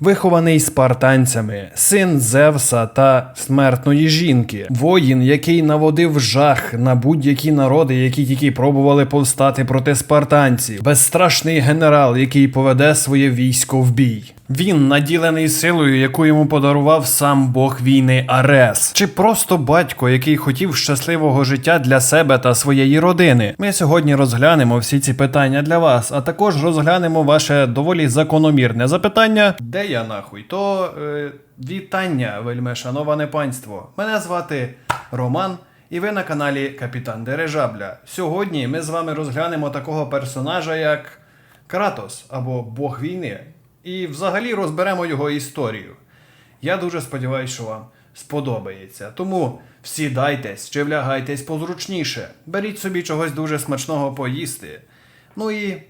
Вихований спартанцями, син Зевса та смертної жінки, воїн, який наводив жах на будь-які народи, які тільки пробували повстати проти спартанців, безстрашний генерал, який поведе своє військо в бій. Він наділений силою, яку йому подарував сам бог війни Арес, чи просто батько, який хотів щасливого життя для себе та своєї родини. Ми сьогодні розглянемо всі ці питання для вас, а також розглянемо ваше доволі закономірне запитання. Де я нахуй? То е, вітання, вельме шановане панство. Мене звати Роман. І ви на каналі Капітан Дирижабля. Сьогодні ми з вами розглянемо такого персонажа, як Кратос або Бог війни. І взагалі розберемо його історію. Я дуже сподіваюся, що вам сподобається. Тому сідайтесь чи влягайтесь позручніше, беріть собі чогось дуже смачного поїсти. Ну і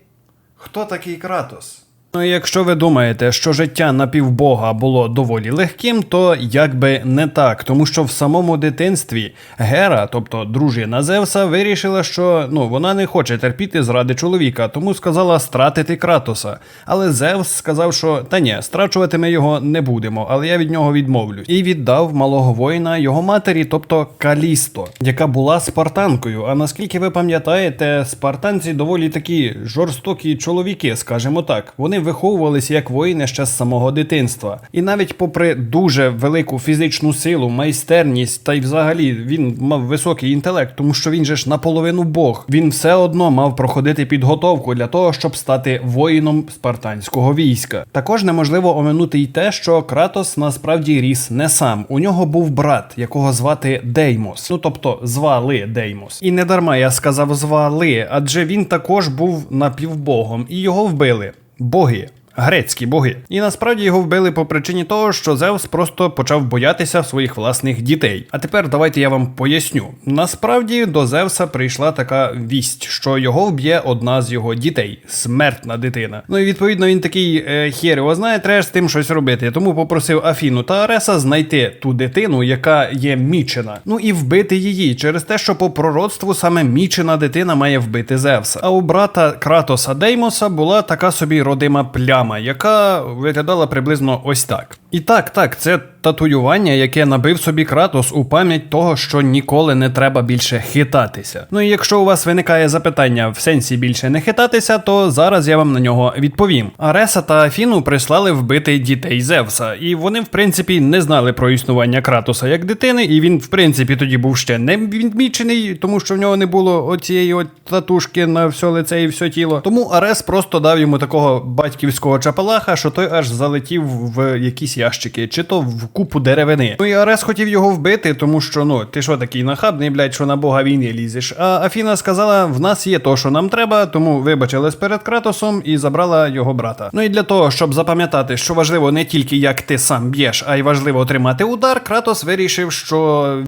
хто такий Кратос? Ну якщо ви думаєте, що життя напівбога було доволі легким, то якби не так, тому що в самому дитинстві Гера, тобто дружина Зевса, вирішила, що ну вона не хоче терпіти зради чоловіка, тому сказала стратити Кратоса. Але Зевс сказав, що та ні, страчувати ми його не будемо, але я від нього відмовлюсь. І віддав малого воїна його матері, тобто Калісто, яка була спартанкою. А наскільки ви пам'ятаєте, спартанці доволі такі жорстокі чоловіки, скажімо так. Вони виховувалися як воїни ще з самого дитинства. І навіть попри дуже велику фізичну силу, майстерність, та й взагалі він мав високий інтелект, тому що він же ж наполовину бог. Він все одно мав проходити підготовку для того, щоб стати воїном спартанського війська. Також неможливо оминути й те, що Кратос насправді ріс не сам. У нього був брат, якого звати Деймос. Ну тобто звали Деймос. І не дарма я сказав звали, адже він також був напівбогом, і його вбили. Боги. Грецькі боги. І насправді його вбили по причині того, що Зевс просто почав боятися своїх власних дітей. А тепер давайте я вам поясню. Насправді до Зевса прийшла така вість, що його вб'є одна з його дітей, смертна дитина. Ну і відповідно він такий е, хер його знає, треба з тим щось робити. Тому попросив Афіну та Ареса знайти ту дитину, яка є мічена. Ну і вбити її через те, що по пророцтву саме мічена дитина має вбити Зевса. А у брата Кратоса Деймоса була така собі родима пляма, яка виглядала приблизно ось так. І так, так, це татуювання, яке набив собі Кратос у пам'ять того, що ніколи не треба більше хитатися. Ну і якщо у вас виникає запитання в сенсі більше не хитатися, то зараз я вам на нього відповім. Ареса та Афіну прислали вбити дітей Зевса, і вони, в принципі, не знали про існування Кратоса як дитини, і він, в принципі, тоді був ще не відмічений, тому що в нього не було оцієї от татушки на все лице і все тіло. Тому Арес просто дав йому такого батьківського чапалаха, що той аж залетів в якісь ящики, чи то в купу деревини. Ну і Арес хотів його вбити, тому що ну ти що такий нахабний, блядь, що на бога війни лізеш. А Афіна сказала: в нас є то, що нам треба, тому вибачилась перед Кратосом і забрала його брата. Ну і для того, щоб запам'ятати, що важливо не тільки як ти сам б'єш, а й важливо отримати удар, Кратос вирішив, що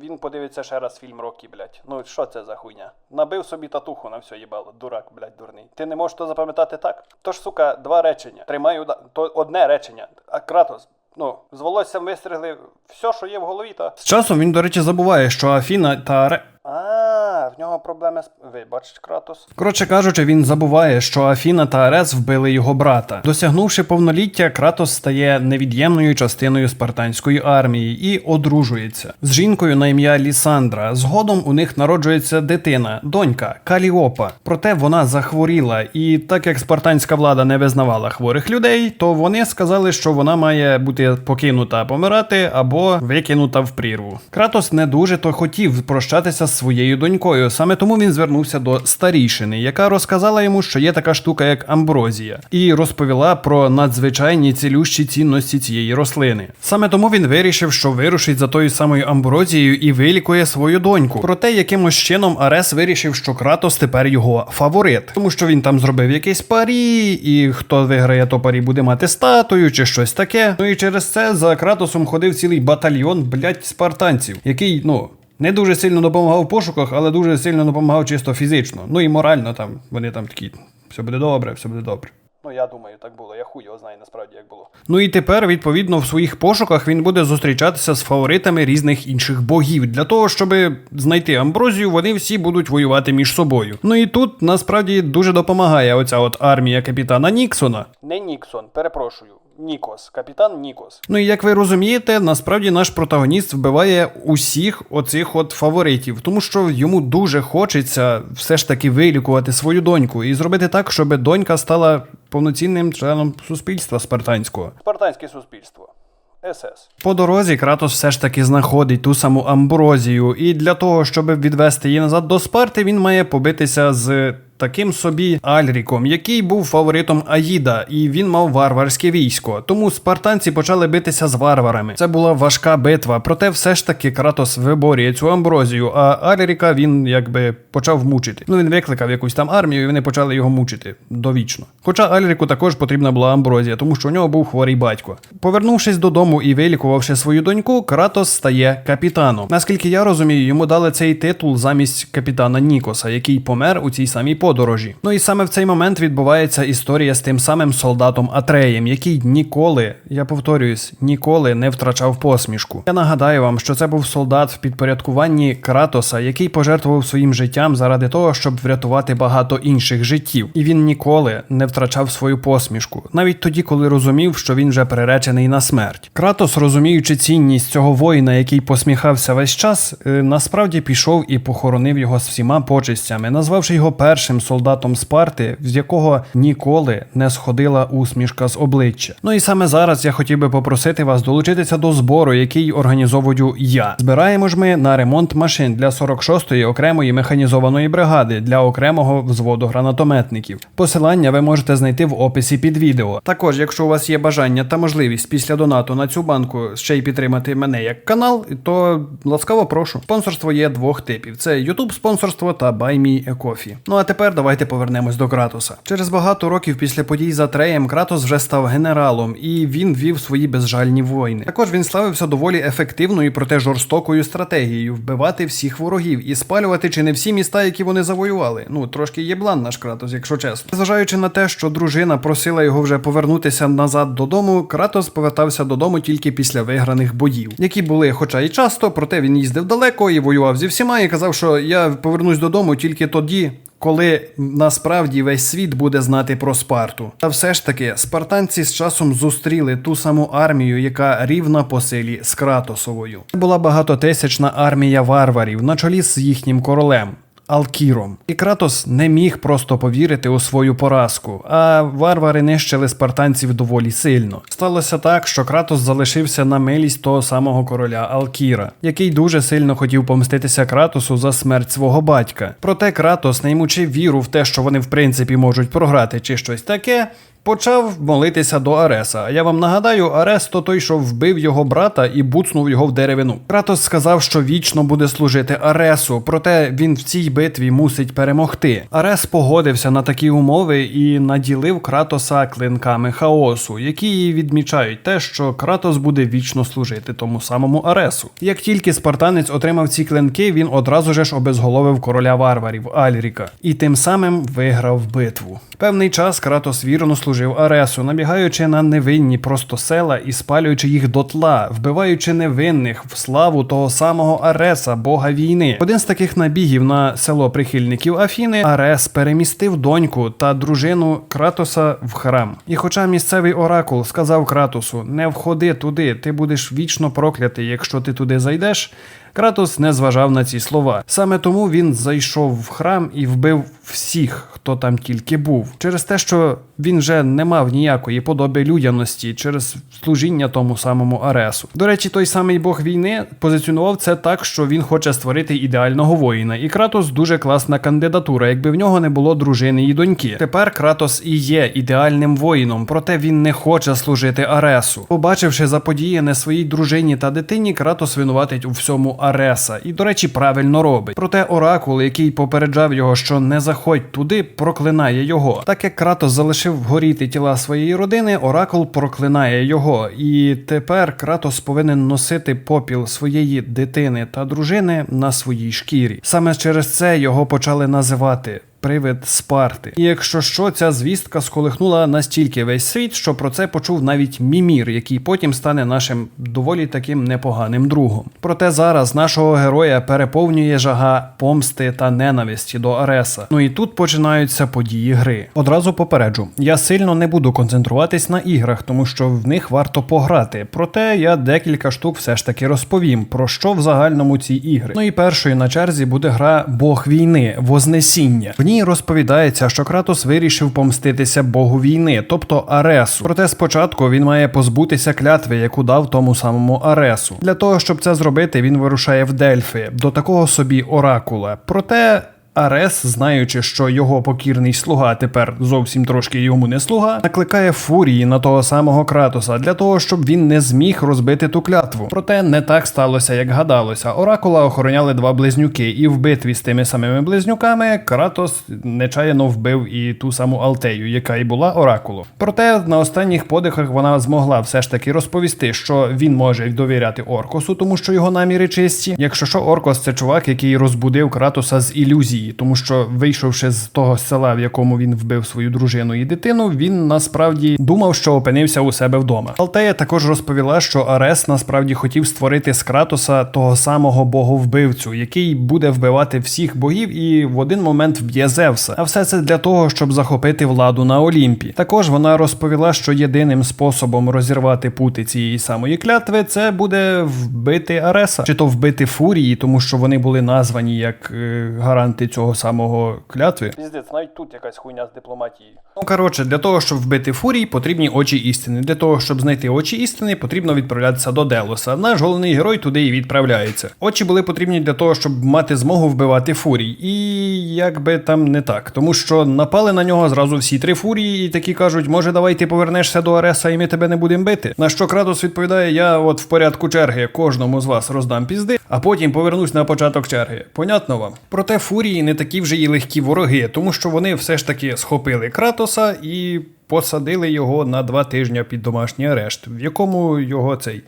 він подивиться ще раз фільм Рокі, блядь. Ну що це за хуйня? Набив собі татуху на все їбало. Дурак, блядь, дурний. Ти не можеш то запам'ятати так? Тож, сука, два речення. Тримай удар. То одне речення. А Кратос. Ну, з волоссям вистригли все, що є в голові, та. З часом він, до речі, забуває, що Афіна та Аре. А, в нього проблеми з. Ви бачите, Кратос. Коротше кажучи, він забуває, що Афіна та Арес вбили його брата. Досягнувши повноліття, Кратос стає невід'ємною частиною спартанської армії і одружується з жінкою на ім'я Лісандра. Згодом у них народжується дитина, донька Каліопа. Проте вона захворіла, і так як спартанська влада не визнавала хворих людей, то вони сказали, що вона має бути покинута помирати або викинута в прірву. Кратос не дуже то хотів прощатися з своєю донькою. Саме тому він звернувся до старішини, яка розказала йому, що є така штука, як амброзія, і розповіла про надзвичайні цілющі цінності цієї рослини. Саме тому він вирішив, що вирушить за тою самою амброзією і вилікує свою доньку. Проте якимось чином Арес вирішив, що Кратос тепер його фаворит, тому що він там зробив якесь парі, і хто виграє, то парі буде мати статую чи щось таке. Ну і через це за Кратосом ходив цілий батальйон, блять, спартанців, який, ну. Не дуже сильно допомагав в пошуках, але дуже сильно допомагав чисто фізично. Ну і морально там. Вони там такі, все буде добре, все буде добре. Ну я думаю, так було. Я хуй його знаю насправді як було. Ну і тепер, відповідно, в своїх пошуках він буде зустрічатися з фаворитами різних інших богів. Для того, щоб знайти амброзію, вони всі будуть воювати між собою. Ну і тут насправді дуже допомагає оця от армія капітана Ніксона. Не Ніксон, перепрошую. Нікос, капітан Нікос. Ну і як ви розумієте, насправді наш протагоніст вбиває усіх оцих от фаворитів, тому що йому дуже хочеться все ж таки вилікувати свою доньку і зробити так, щоб донька стала повноцінним членом суспільства спартанського. Спартанське суспільство. СС. По дорозі Кратос все ж таки знаходить ту саму амброзію, і для того, щоб відвести її назад до Спарти, він має побитися з таким собі Альріком, який був фаворитом Аїда, і він мав варварське військо. Тому спартанці почали битися з варварами. Це була важка битва, проте все ж таки Кратос виборює цю амброзію, а Альріка він якби почав мучити. Ну він викликав якусь там армію, і вони почали його мучити довічно. Хоча Альріку також потрібна була амброзія, тому що у нього був хворий батько. Повернувшись додому і вилікувавши свою доньку, Кратос стає капітаном. Наскільки я розумію, йому дали цей титул замість капітана Нікоса, який помер у цій самій подорожі. Ну і саме в цей момент відбувається історія з тим самим солдатом Атреєм, який ніколи, я повторююсь, ніколи не втрачав посмішку. Я нагадаю вам, що це був солдат в підпорядкуванні Кратоса, який пожертвував своїм життям заради того, щоб врятувати багато інших життів. І він ніколи не втрачав свою посмішку, навіть тоді, коли розумів, що він вже приречений на смерть. Кратос, розуміючи цінність цього воїна, який посміхався весь час, е, насправді пішов і похоронив його з всіма почестями, назвавши його першим солдатом Спарти, з якого ніколи не сходила усмішка з обличчя. Ну і саме зараз я хотів би попросити вас долучитися до збору, який організовую я. Збираємо ж ми на ремонт машин для 46-ї окремої механізованої бригади для окремого взводу гранатометників. Посилання ви можете знайти в описі під відео. Також, якщо у вас є бажання та можливість після донату на цю банку ще й підтримати мене як канал, то ласкаво прошу. Спонсорство є двох типів: це YouTube спонсорство та BuyMeACoffee. Ну а тепер давайте повернемось до Кратоса. Через багато років після подій за Треєм Кратос вже став генералом, і він вів свої безжальні війни. Також він славився доволі ефективною, проте жорстокою стратегією вбивати всіх ворогів і спалювати чи не всі міста, які вони завоювали. Ну трошки єблан наш Кратос, якщо чесно. Зважаючи на те, що дружина просила його вже повернутися назад додому, Кратос повертався додому тільки після виграних боїв, які були, хоча й часто, проте він їздив далеко і воював зі всіма, і казав, що я повернусь додому тільки тоді. Коли насправді весь світ буде знати про Спарту. Та все ж таки, спартанці з часом зустріли ту саму армію, яка рівна по силі з Кратосовою. Це була багатотисячна армія варварів на чолі з їхнім королем. Алкіром. І Кратос не міг просто повірити у свою поразку, а варвари нищили спартанців доволі сильно. Сталося так, що Кратос залишився на милість того самого короля Алкіра, який дуже сильно хотів помститися Кратосу за смерть свого батька. Проте Кратос не ймучи віру в те, що вони в принципі можуть програти чи щось таке. Почав молитися до Ареса. Я вам нагадаю, Арес то той, що вбив його брата і буцнув його в деревину. Кратос сказав, що вічно буде служити Аресу, проте він в цій битві мусить перемогти. Арес погодився на такі умови і наділив Кратоса клинками хаосу, які відмічають те, що Кратос буде вічно служити тому самому Аресу. Як тільки спартанець отримав ці клинки, він одразу ж обезголовив короля варварів Альріка і тим самим виграв битву. Певний час Кратос вірно служив Аресу, набігаючи на невинні просто села і спалюючи їх дотла, вбиваючи невинних в славу того самого Ареса, бога війни. Один з таких набігів на село прихильників Афіни Арес перемістив доньку та дружину Кратоса в храм. І хоча місцевий оракул сказав Кратосу: не входи туди, ти будеш вічно проклятий, якщо ти туди зайдеш. Кратос не зважав на ці слова. Саме тому він зайшов в храм і вбив всіх, хто там тільки був, через те, що він вже не мав ніякої подоби людяності через служіння тому самому Аресу. До речі, той самий бог війни позиціонував це так, що він хоче створити ідеального воїна. І Кратос дуже класна кандидатура, якби в нього не було дружини і доньки. Тепер Кратос і є ідеальним воїном, проте він не хоче служити Аресу. Побачивши заподіяне своїй дружині та дитині, Кратос винуватить у всьому Ареса. І, до речі, правильно робить. Проте оракул, який попереджав його, що не заходь туди, проклинає його. Так як Кратос залишив горіти тіла своєї родини, оракул проклинає його. І тепер Кратос повинен носити попіл своєї дитини та дружини на своїй шкірі. Саме через це його почали називати привид Спарти. І якщо що, ця звістка сколихнула настільки весь світ, що про це почув навіть Мімір, який потім стане нашим доволі таким непоганим другом. Проте зараз нашого героя переповнює жага помсти та ненависті до Ареса. Ну і тут починаються події гри. Одразу попереджу, я сильно не буду концентруватись на іграх, тому що в них варто пограти. Проте я декілька штук все ж таки розповім, про що в загальному ці ігри. Ну і першою на черзі буде гра Бог війни Вознесіння. В ній розповідається, що Кратос вирішив помститися Богу війни, тобто Аресу. Проте спочатку він має позбутися клятви, яку дав тому самому Аресу. Для того, щоб це зробити, він вирушає в Дельфи до такого собі оракула. Проте. Арес, знаючи, що його покірний слуга тепер зовсім трошки йому не слуга, накликає фурії на того самого Кратоса для того, щоб він не зміг розбити ту клятву. Проте не так сталося, як гадалося. Оракула охороняли два близнюки, і в битві з тими самими близнюками Кратос нечаянно вбив і ту саму Алтею, яка і була оракулом. Проте на останніх подихах вона змогла все ж таки розповісти, що він може довіряти Оркосу, тому що його наміри чисті. Якщо що, Оркос це чувак, який розбудив Кратоса з ілюзії, тому що вийшовши з того села, в якому він вбив свою дружину і дитину, він насправді думав, що опинився у себе вдома. Алтея також розповіла, що Арес насправді хотів створити з Кратоса того самого боговбивцю, який буде вбивати всіх богів і в один момент вб'є Зевса. А все це для того, щоб захопити владу на Олімпі. Також вона розповіла, що єдиним способом розірвати пути цієї самої клятви це буде вбити Ареса, чи то вбити фурії, тому що вони були названі як е, гаранти цього самого клятви. Піздець, навіть тут якась хуйня з дипломатією. Ну коротше, для того, щоб вбити фурій, потрібні очі істини. Для того, щоб знайти очі істини, потрібно відправлятися до Делоса. Наш головний герой туди і відправляється. Очі були потрібні для того, щоб мати змогу вбивати фурій. І як би там не так, тому що напали на нього зразу всі три фурії, і такі кажуть, може, давай ти повернешся до Ареса, і ми тебе не будемо бити. На що Кратос відповідає: я от в порядку черги кожному з вас роздам пізди, а потім повернусь на початок черги. Понятно вам? Проте фурії не такі вже й легкі вороги, тому що вони все ж таки схопили Кратоса і посадили його на два тижні під домашній арешт, в якому його цей.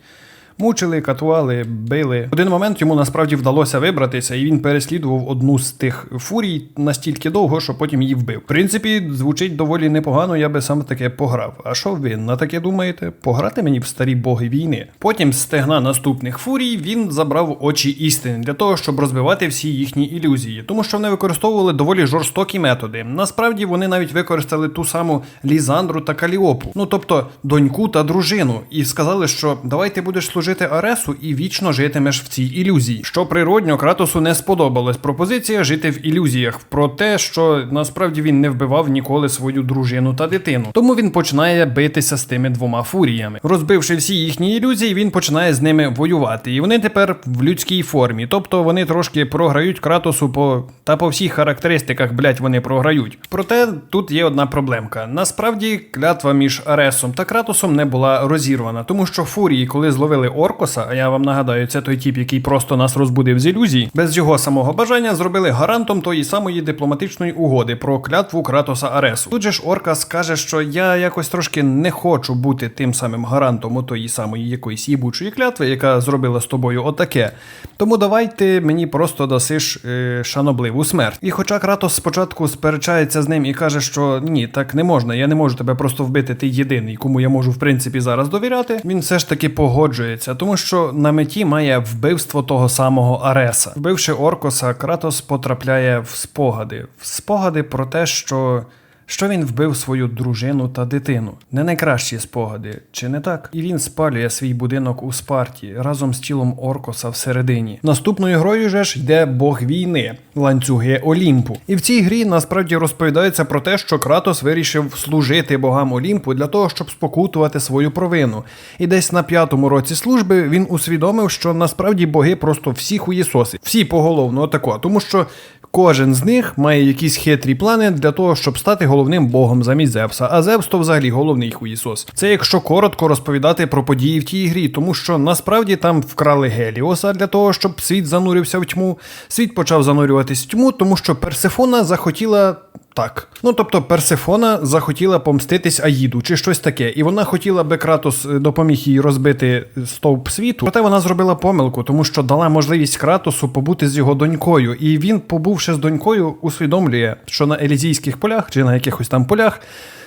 Мучили, катували, били. В один момент йому насправді вдалося вибратися, і він переслідував одну з тих фурій настільки довго, що потім її вбив. В принципі, звучить доволі непогано, я би сам таке пограв. А що ви на таке думаєте? Пограти мені в старі боги війни. Потім стегна наступних фурій він забрав очі істини для того, щоб розбивати всі їхні ілюзії, тому що вони використовували доволі жорстокі методи. Насправді вони навіть використали ту саму Лізандру та Каліопу, ну тобто доньку та дружину, і сказали, що давай ти будеш служити Аресу і вічно житимеш в цій ілюзії. Що природньо Кратосу не сподобалась пропозиція жити в ілюзіях про те, що насправді він не вбивав ніколи свою дружину та дитину. Тому він починає битися з тими двома фуріями. Розбивши всі їхні ілюзії, він починає з ними воювати. І вони тепер в людській формі. Тобто вони трошки програють Кратосу по та по всіх характеристиках, блять, вони програють. Проте тут є одна проблемка. Насправді клятва між Аресом та Кратосом не була розірвана, тому що фурії, коли зловили Оркоса, а я вам нагадаю, це той тіп, який просто нас розбудив з ілюзій, без його самого бажання зробили гарантом тої самої дипломатичної угоди про клятву Кратоса Аресу. Тут же ж Оркас каже, що я якось трошки не хочу бути тим самим гарантом отої самої якоїсь їбучої клятви, яка зробила з тобою отаке. Тому давай ти мені просто дасиш е, шанобливу смерть. І хоча Кратос спочатку сперечається з ним і каже, що ні, так не можна, я не можу тебе просто вбити, ти єдиний, кому я можу в принципі зараз довіряти. Він все ж таки погоджується, тому що на меті має вбивство того самого Ареса. Вбивши Оркоса, Кратос потрапляє в спогади, в спогади про те, що. Що він вбив свою дружину та дитину. Не найкращі спогади, чи не так? І він спалює свій будинок у Спарті разом з тілом Оркоса всередині. Наступною грою же ж йде Бог війни, ланцюги Олімпу. І в цій грі насправді розповідається про те, що Кратос вирішив служити богам Олімпу для того, щоб спокутувати свою провину. І десь на п'ятому році служби він усвідомив, що насправді боги просто всі хуєсоси, всі поголовно отако, тому що. Кожен з них має якісь хитрі плани для того, щоб стати головним богом замість Зевса. А Зевс то взагалі головний хуїсос. Це якщо коротко розповідати про події в тій грі, тому що насправді там вкрали Геліоса для того, щоб світ занурився в тьму. Світ почав занурюватись в тьму, тому що Персефона захотіла Так. Ну тобто Персифона захотіла помститись Аїду чи щось таке, і вона хотіла би Кратос е, допоміг їй розбити стовп світу. Проте вона зробила помилку, тому що дала можливість Кратосу побути з його донькою. І він, побувши з донькою, усвідомлює, що на Елізійських полях чи на якихось там полях.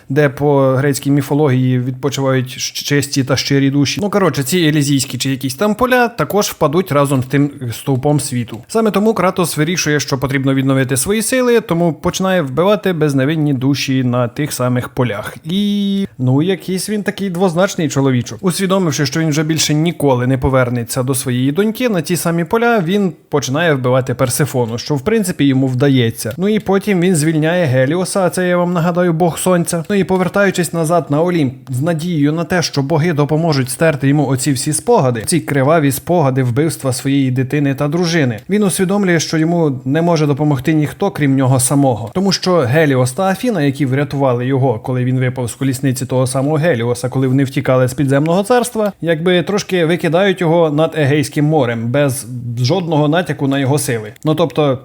Де по грецькій міфології відпочивають чисті та щирі душі. Ну коротше, ці елізійські чи якісь там поля також впадуть разом з тим стовпом світу. Саме тому Кратос вирішує, що потрібно відновити свої сили, тому починає вбивати безневинні душі на тих самих полях. І ну якийсь він такий двозначний чоловічок. Усвідомивши, що він вже більше ніколи не повернеться до своєї доньки на ті самі поля, він починає вбивати Персифону, що в принципі йому вдається. Ну і потім він звільняє Геліоса, це я вам нагадаю Бог Сонця. Ну і повертаючись назад на Олімп з надією на те, що боги допоможуть стерти йому оці всі спогади, ці криваві спогади вбивства своєї дитини та дружини. Він усвідомлює, що йому не може допомогти ніхто, крім нього самого, тому що Геліос та Афіна, які врятували його, коли він випав з колісниці того самого Геліоса, коли вони втікали з підземного царства, якби трошки викидають його над Егейським морем без жодного натяку на його сили. Ну тобто.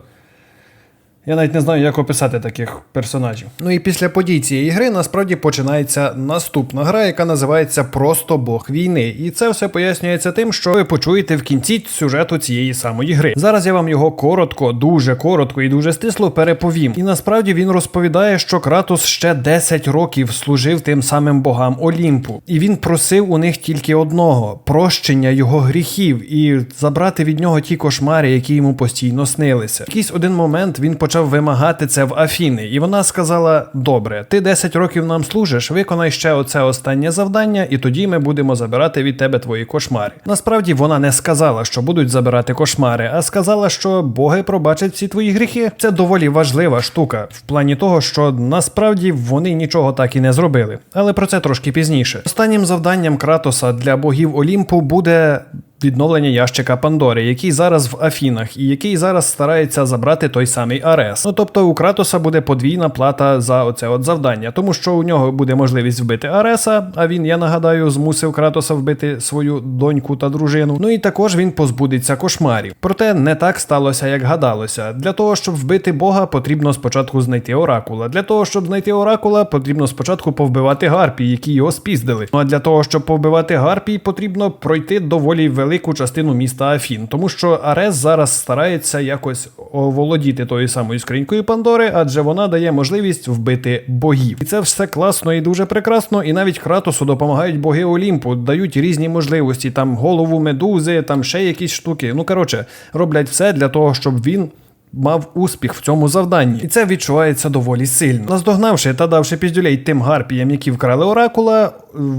Я навіть не знаю, як описати таких персонажів. Ну і після подій цієї гри насправді починається наступна гра, яка називається Просто Бог війни. І це все пояснюється тим, що ви почуєте в кінці сюжету цієї самої гри. Зараз я вам його коротко, дуже коротко і дуже стисло переповім. І насправді він розповідає, що Кратос ще 10 років служив тим самим богам Олімпу, і він просив у них тільки одного прощення його гріхів і забрати від нього ті кошмари, які йому постійно снилися. В якийсь один момент він почав вимагати це в Афіни, і вона сказала: Добре, ти 10 років нам служиш, виконай ще оце останнє завдання, і тоді ми будемо забирати від тебе твої кошмари. Насправді вона не сказала, що будуть забирати кошмари, а сказала, що боги пробачать всі твої гріхи. Це доволі важлива штука, в плані того, що насправді вони нічого так і не зробили. Але про це трошки пізніше. Останнім завданням Кратоса для богів Олімпу буде відновлення ящика Пандори, який зараз в Афінах, і який зараз старається забрати той самий Арес. Ну тобто у Кратоса буде подвійна плата за оце от завдання, тому що у нього буде можливість вбити Ареса. А він, я нагадаю, змусив Кратоса вбити свою доньку та дружину. Ну і також він позбудеться кошмарів. Проте не так сталося, як гадалося. Для того, щоб вбити Бога, потрібно спочатку знайти оракула. Для того, щоб знайти оракула, потрібно спочатку повбивати гарпій, які його спіздили. Ну а для того, щоб повбивати гарпій, потрібно пройти доволі велику частину міста Афін, тому що Арес зараз старається якось оволодіти тою самою скринькою Пандори, адже вона дає можливість вбити богів. І це все класно і дуже прекрасно. І навіть Кратосу допомагають боги Олімпу, дають різні можливості, там голову медузи, там ще якісь штуки. Ну коротше, роблять все для того, щоб він. Мав успіх в цьому завданні, і це відчувається доволі сильно. Наздогнавши та давши піздюлей тим гарпіям, які вкрали оракула,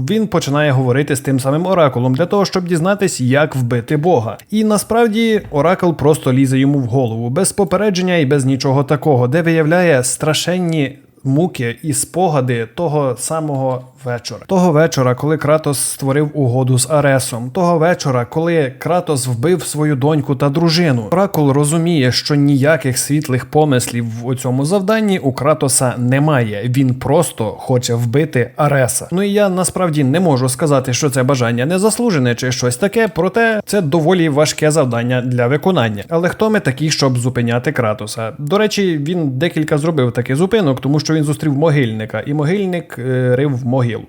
він починає говорити з тим самим оракулом для того, щоб дізнатись, як вбити Бога. І насправді оракул просто лізе йому в голову без попередження і без нічого такого, де виявляє страшенні муки і спогади того самого вечора. Того вечора, коли Кратос створив угоду з Аресом, того вечора, коли Кратос вбив свою доньку та дружину. Оракул розуміє, що ніяких світлих помислів в цьому завданні у Кратоса немає. Він просто хоче вбити Ареса. Ну і я насправді не можу сказати, що це бажання незаслужене чи щось таке, проте це доволі важке завдання для виконання. Але хто ми такі, щоб зупиняти Кратоса? До речі, він декілька зробив таких зупинок, тому що він зустрів могильника, і могильник е, рив могилу.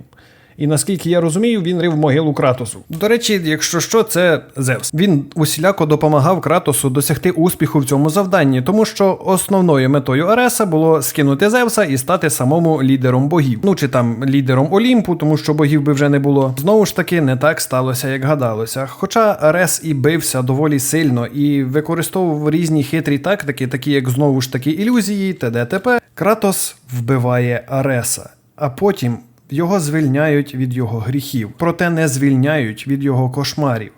І наскільки я розумію, він рив могилу Кратосу. До речі, якщо що, це Зевс. Він усіляко допомагав Кратосу досягти успіху в цьому завданні, тому що основною метою Ареса було скинути Зевса і стати самому лідером богів. Ну чи там лідером Олімпу, тому що богів би вже не було. Знову ж таки, не так сталося, як гадалося. Хоча Арес і бився доволі сильно і використовував різні хитрі тактики, такі як знову ж таки ілюзії, т.д. т.п., Кратос вбиває Ареса, а потім його звільняють від його гріхів, проте не звільняють від його кошмарів.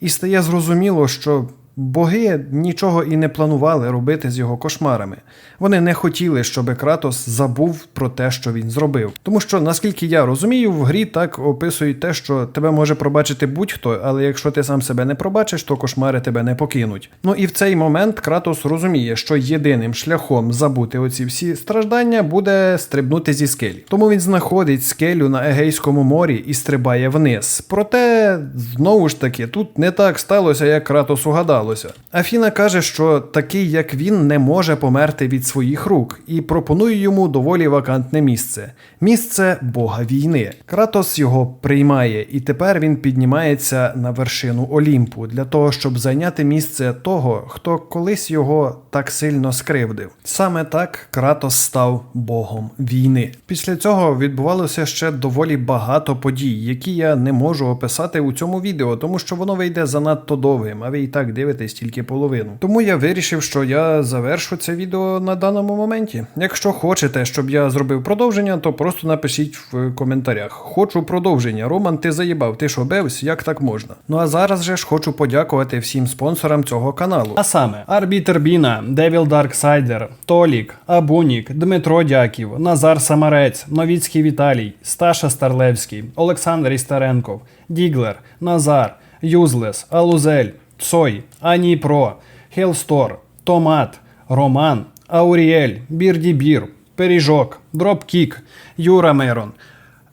І стає зрозуміло, що боги нічого і не планували робити з його кошмарами. Вони не хотіли, щоб Кратос забув про те, що він зробив. Тому що, наскільки я розумію, в грі так описують те, що тебе може пробачити будь-хто, але якщо ти сам себе не пробачиш, то кошмари тебе не покинуть. Ну і в цей момент Кратос розуміє, що єдиним шляхом забути оці всі страждання буде стрибнути зі скелі. Тому він знаходить скелю на Егейському морі і стрибає вниз. Проте, знову ж таки, тут не так сталося, як Кратосу гадалося. Сталося. Афіна каже, що такий, як він, не може померти від своїх рук, і пропонує йому доволі вакантне місце місце бога війни. Кратос його приймає, і тепер він піднімається на вершину Олімпу для того, щоб зайняти місце того, хто колись його так сильно скривдив. Саме так Кратос став богом війни. Після цього відбувалося ще доволі багато подій, які я не можу описати у цьому відео, тому що воно вийде занадто довгим, а ви і так дивитесь тільки половину. Тому я вирішив, що я завершу це відео на даному моменті. Якщо хочете, щоб я зробив продовження, то просто напишіть в коментарях. Хочу продовження. Роман, ти заїбав, ти що бевсь, як так можна? Ну а зараз же ж хочу подякувати всім спонсорам цього каналу. А саме Арбітер Біна, Девіл Дарксайдер, Толік, Абунік, Дмитро Дяків, Назар Самарець, Новіцький Віталій, Сташа Старлевський, Олександр Істаренков, Діглер, Назар, Юзлес, Алузель, Цой, Ані Про, Хелстор, Томат, Роман, Ауріель, Бірдібір, Пиріжок, Дропкік, Юра Мирон,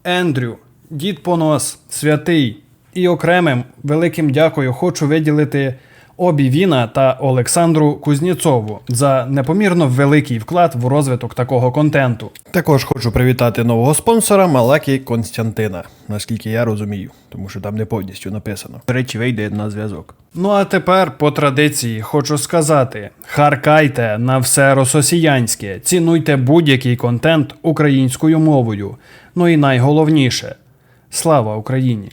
Ендрю, Дід Понос, Святий. І окремим великим дякую хочу виділити Обі Віна та Олександру Кузнєцову за непомірно великий вклад в розвиток такого контенту. Також хочу привітати нового спонсора Малакі Константина, наскільки я розумію, тому що там не повністю написано. До речі, вийде на зв'язок. Ну а тепер по традиції хочу сказати: харкайте на все рососіянське, цінуйте будь-який контент українською мовою. Ну і найголовніше слава Україні!